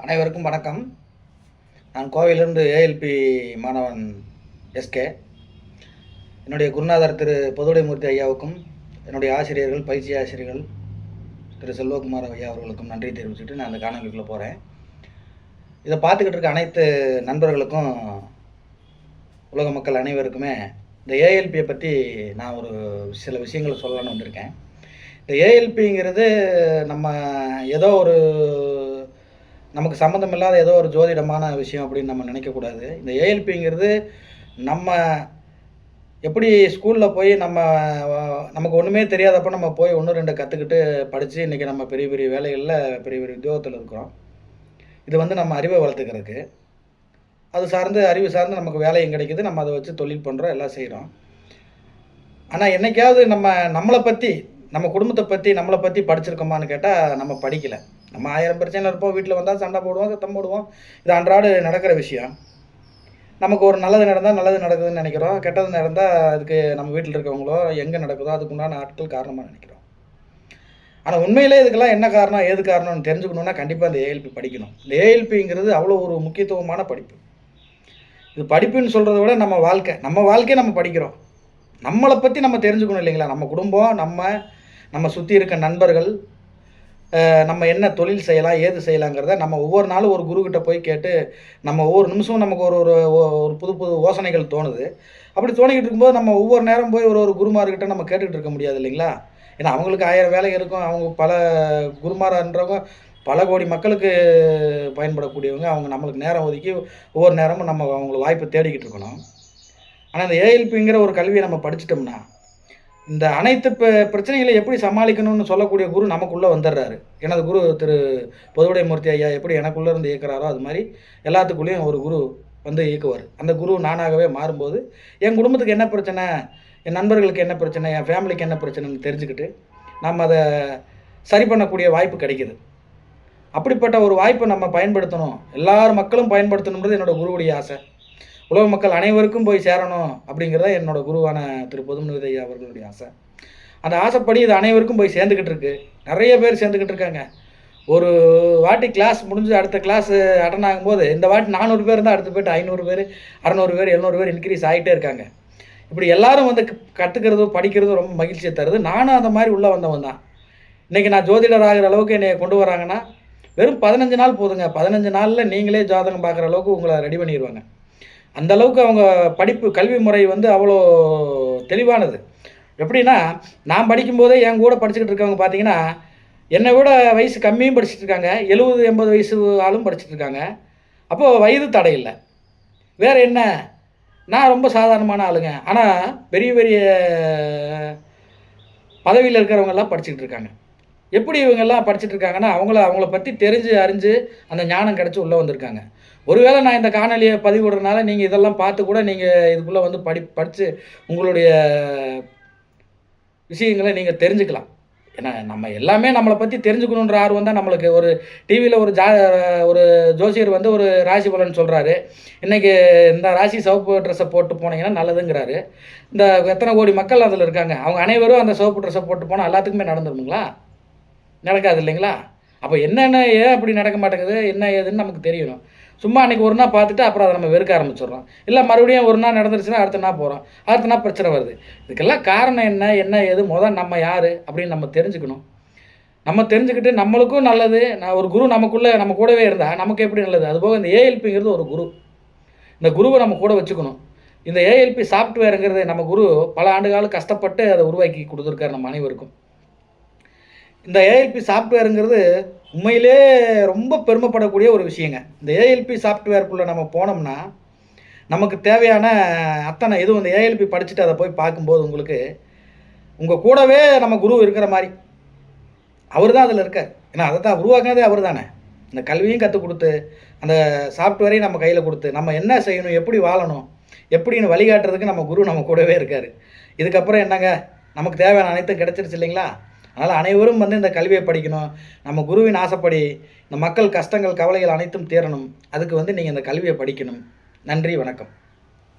அனைவருக்கும் வணக்கம். நான் கோவையிலிருந்து ஏஎல்பி மாணவன் எஸ்கே என்னுடைய குருநாதர் திரு பொதுடைமூர்த்தி ஐயாவுக்கும் என்னுடைய ஆசிரியர்கள் பயிற்சி ஆசிரியர்கள் திரு செல்வகுமார் ஐயா அவர்களுக்கும் நன்றி தெரிவிச்சுட்டு நான் அந்த காணொலிக்குள்ளே போகிறேன் இதை பார்த்துக்கிட்டு இருக்க அனைத்து நண்பர்களுக்கும் உலக மக்கள் அனைவருக்குமே இந்த ஏஎல்பியை பற்றி நான் ஒரு சில விஷயங்களை சொல்லலான்னு வந்திருக்கேன் இந்த ஏஎல்பிங்கிறது நம்ம ஏதோ ஒரு நமக்கு சம்மந்தம் இல்லாத ஏதோ ஒரு ஜோதிடமான விஷயம் அப்படின்னு நம்ம நினைக்கக்கூடாது. இந்த ஏஎல்பிங்கிறது நம்ம எப்படி ஸ்கூலில் போய் நம்ம நமக்கு ஒன்றுமே தெரியாதப்போ நம்ம போய் ஒன்று ரெண்டு கற்றுக்கிட்டு படித்து இன்றைக்கி நம்ம பெரிய பெரிய வேலைகளில் பெரிய பெரிய உத்தியோகத்தில் இருக்கிறோம். இது வந்து நம்ம அறிவை வளர்த்துக்கிறதுக்கு. அது சார்ந்து அறிவு சார்ந்து நமக்கு வேலையும் கிடைக்குது. நம்ம அதை வச்சு தொழில் பண்ணுறோம் எல்லாம் செய்கிறோம் ஆனால் என்னைக்காவது நம்ம நம்மளை பற்றி நம்ம குடும்பத்தை பற்றி நம்மளை பற்றி படிச்சிருக்கோமான்னு கேட்டால் நம்ம படிக்கலை. நம்ம ஆயிரம் பிரச்சனை இருப்போம் வீட்டில் வந்தால் சண்டை போடுவோம் சத்தம் போடுவோம். இது அன்றாடு நடக்கிற விஷயம். நமக்கு ஒரு நல்லது நடந்தால் நல்லது நடக்குதுன்னு நினைக்கிறோம். கெட்டது நடந்தால் அதுக்கு நம்ம வீட்டில் இருக்கவங்களோ எங்கே நடக்குதோ அதுக்குண்டான ஆட்கள் காரணமாக நினைக்கிறோம். ஆனால் உண்மையிலே இதுக்கெல்லாம் என்ன காரணம் ஏது காரணம்னு தெரிஞ்சுக்கணுன்னா கண்டிப்பாக இந்த ஏஎல்பி படிக்கணும். இந்த ஏஎல்பிங்கிறது அவ்வளோ ஒரு முக்கியத்துவமான படிப்பு. இது படிப்புன்னு சொல்கிறத விட நம்ம வாழ்க்கை. நம்ம வாழ்க்கையை நம்ம படிக்கிறோம். நம்மளை பற்றி நம்ம தெரிஞ்சுக்கணும் இல்லைங்களா? நம்ம குடும்பம் நம்ம நம்ம சுற்றி இருக்க நண்பர்கள் நம்ம என்ன தொழில் செய்யலாம் ஏது செய்யலாங்கிறத நம்ம ஒவ்வொரு நாளும் ஒரு குருக்கிட்ட போய் கேட்டு நம்ம ஒவ்வொரு நிமிஷமும் நமக்கு ஒரு ஒரு ஒரு புது புது யோசனைகள் தோணுது. அப்படி தோணிக்கிட்டு இருக்கும்போது நம்ம ஒவ்வொரு நேரம் போய் ஒரு ஒரு குருமார்கிட்ட நம்ம கேட்டுக்கிட்டு இருக்க முடியாது இல்லைங்களா? ஏன்னா அவங்களுக்கு ஆயிரம் வேலை இருக்கும். அவங்க பல குருமாரன்றவங்க பல கோடி மக்களுக்கு பயன்படக்கூடியவங்க. அவங்க நம்மளுக்கு நேரம் ஒதுக்கி ஒவ்வொரு நேரமும் நம்ம அவங்களுக்கு வாய்ப்பை தேடிக்கிட்டு இருக்கணும். ஆனால் இந்த ஏஎல்பிங்கிற ஒரு கல்வியை நம்ம படிச்சிட்டோம்னா இந்த அனைத்து ப- பிரச்சனைகளை எப்படி சமாளிக்கணும்னு சொல்லக்கூடிய குரு நமக்குள்ளே வந்துடுறாரு. எனது குரு திரு பொதுவுடைமூர்த்தி ஐயா எப்படி எனக்குள்ளே இருந்து இயக்குறாரோ அது மாதிரி எல்லாத்துக்குள்ளேயும் ஒரு குரு வந்து இயக்குவார். அந்த குரு நானாகவே மாறும்போது என் குடும்பத்துக்கு என்ன பிரச்சனை என் நண்பர்களுக்கு என்ன பிரச்சனை என் ஃபேமிலிக்கு என்ன பிரச்சனைன்னு தெரிஞ்சுக்கிட்டு நம்ம அதை சரி பண்ணக்கூடிய வாய்ப்பு கிடைக்கிது. அப்படிப்பட்ட ஒரு வாய்ப்பை நம்ம பயன்படுத்தணும். எல்லார் மக்களும் பயன்படுத்தணுன்றது என்னோட குருவுடைய ஆசை. உலக மக்கள் அனைவருக்கும் போய் சேரணும் அப்படிங்கிறத என்னோட குருவான திரு பொதுமனித அவர்களுடைய ஆசை. அந்த ஆசைப்படி இது அனைவருக்கும் போய் சேர்ந்துக்கிட்டு இருக்கு. நிறைய பேர் சேர்ந்துக்கிட்டு இருக்காங்க. ஒரு வாட்டி கிளாஸ் முடிஞ்சு அடுத்த கிளாஸ் அட்டன் ஆகும்போது இந்த வாட்டி நானூறு பேர் இருந்தால் அடுத்த போய்ட்டு ஐநூறு பேர் அறநூறு பேர் எழுநூறு பேர் இன்க்ரீஸ் ஆகிட்டே இருக்காங்க. இப்படி எல்லாரும் வந்து கற்றுக்கிறதும் படிக்கிறதும் ரொம்ப மகிழ்ச்சியை தருது. நானும் அந்த மாதிரி உள்ளே வந்தவன் தான். இன்றைக்கி நான் ஜோதிடர் ஆகிற அளவுக்கு என்னை கொண்டு வராங்கன்னா வெறும் பதினஞ்சு நாள் போதுங்க. பதினஞ்சு நாளில் நீங்களே ஜாதகம் பார்க்குற அளவுக்கு உங்களை ரெடி பண்ணிடுவாங்க அந்த அளவுக்கு அவங்க படிப்பு கல்வி முறை வந்து அவ்வளோ தெளிவானது. எப்படின்னா நான் படிக்கும்போதே என் கூட படிச்சுக்கிட்டு இருக்கவங்க பார்த்தீங்கன்னா என்னை விட வயசு கம்மியும் படிச்சுட்டு இருக்காங்க. எழுபது எண்பது வயசு ஆளும் படிச்சுட்டு இருக்காங்க. அப்போது வயது தடை இல்லை. வேறு என்ன? நான் ரொம்ப சாதாரணமான ஆளுங்க. ஆனால் பெரிய பெரிய பதவியில் இருக்கிறவங்கெல்லாம் படிச்சுக்கிட்டு இருக்காங்க. எப்படி இவங்கெல்லாம் படிச்சுட்டு இருக்காங்கன்னா அவங்கள அவங்கள பற்றி தெரிஞ்சு அறிஞ்சு அந்த ஞானம் கிடச்சி உள்ளே வந்திருக்காங்க. ஒருவேளை நான் இந்த காணொலியை பதிவிடுறதுனால நீங்கள் இதெல்லாம் பார்த்து கூட நீங்கள் இதுக்குள்ளே வந்து படி படித்து உங்களுடைய விஷயங்களை நீங்கள் தெரிஞ்சுக்கலாம். ஏன்னா நம்ம எல்லாமே நம்மளை பற்றி தெரிஞ்சுக்கணுன்ற ஆர்வம் தான் நம்மளுக்கு. ஒரு டிவியில் ஒரு ஜா ஒரு ஜோசியர் வந்து ஒரு ராசி பலன் சொல்கிறாரு இன்றைக்கி இந்த ராசி சிவப்பு ட்ரெஸ்ஸை போட்டு போனீங்கன்னா நல்லதுங்கிறாரு. இந்த எத்தனை கோடி மக்கள் அதில் இருக்காங்க. அவங்க அனைவரும் அந்த சிவப்பு ட்ரெஸ்ஸை போட்டு போனால் எல்லாத்துக்குமே நடந்துருமுங்களா? நடக்காது இல்லைங்களா? அப்போ என்னென்ன ஏன் அப்படி நடக்க மாட்டேங்குது? என்ன ஏதுன்னு நமக்கு தெரியணும். சும்மா அன்றைக்கி ஒரு நாள் பார்த்துட்டு அப்புறம் அதை நம்ம வெறுக்க ஆரம்பிச்சிடுறோம். இல்லை மறுபடியும் ஒரு நாள் நடந்துருச்சுன்னா அடுத்த நாள் போகிறோம் அடுத்த நாள் பிரச்சனை வருது. இதுக்கெல்லாம் காரணம் என்ன? என்ன ஏது? முதல் நம்ம யார்? அப்படின்னு நம்ம தெரிஞ்சுக்கணும். நம்ம தெரிஞ்சுக்கிட்டு நம்மளுக்கும் நல்லது. நான் ஒரு குரு நமக்குள்ளே நம்ம கூடவே இருந்தால் நமக்கு எப்படி நல்லது? அதுபோக இந்த ஏஎல்பிங்கிறது ஒரு குரு. இந்த குருவை நம்ம கூட வச்சுக்கணும். இந்த ஏஎல்பி சாஃப்ட்வேருங்கிறது நம்ம குரு பல ஆண்டு காலம் கஷ்டப்பட்டு அதை உருவாக்கி கொடுத்துருக்காரு நம்ம அனைவருக்கும். இந்த ஏஎல்பி சாஃப்ட்வேருங்கிறது உண்மையிலே ரொம்ப பெருமைப்படக்கூடிய ஒரு விஷயங்க. இந்த ஏஎல்பி சாஃப்ட்வேருக்குள்ளே நம்ம போனோம்னா நமக்கு தேவையான அத்தனை இதுவும் இந்த ஏஎல்பி படிச்சுட்டு அதை போய் பார்க்கும்போது உங்களுக்கு உங்கள் கூடவே நம்ம குரு இருக்கிற மாதிரி அவர் தான் அதில் இருக்கார். ஏன்னா அதை தான் உருவாக்குனதே அவர் தானே. இந்த கல்வியும் கற்றுக் கொடுத்து அந்த சாஃப்ட்வேரையும் நம்ம கையில் கொடுத்து நம்ம என்ன செய்யணும் எப்படி வாழணும் எப்படின்னு வழிகாட்டுறதுக்கு நம்ம குரு நம்ம கூடவே இருக்கார். இதுக்கப்புறம் என்னங்க? நமக்கு தேவையான அனைத்தும் கிடச்சிருச்சு இல்லைங்களா? அதனால் அனைவரும் வந்து இந்த கல்வியை படிக்கணும். நம்ம குருவின் ஆசைப்படி இந்த மக்கள் கஷ்டங்கள் கவலைகள் அனைத்தும் தீரணும் அதுக்கு வந்து நீங்கள் இந்த கல்வியை படிக்கணும். நன்றி வணக்கம்.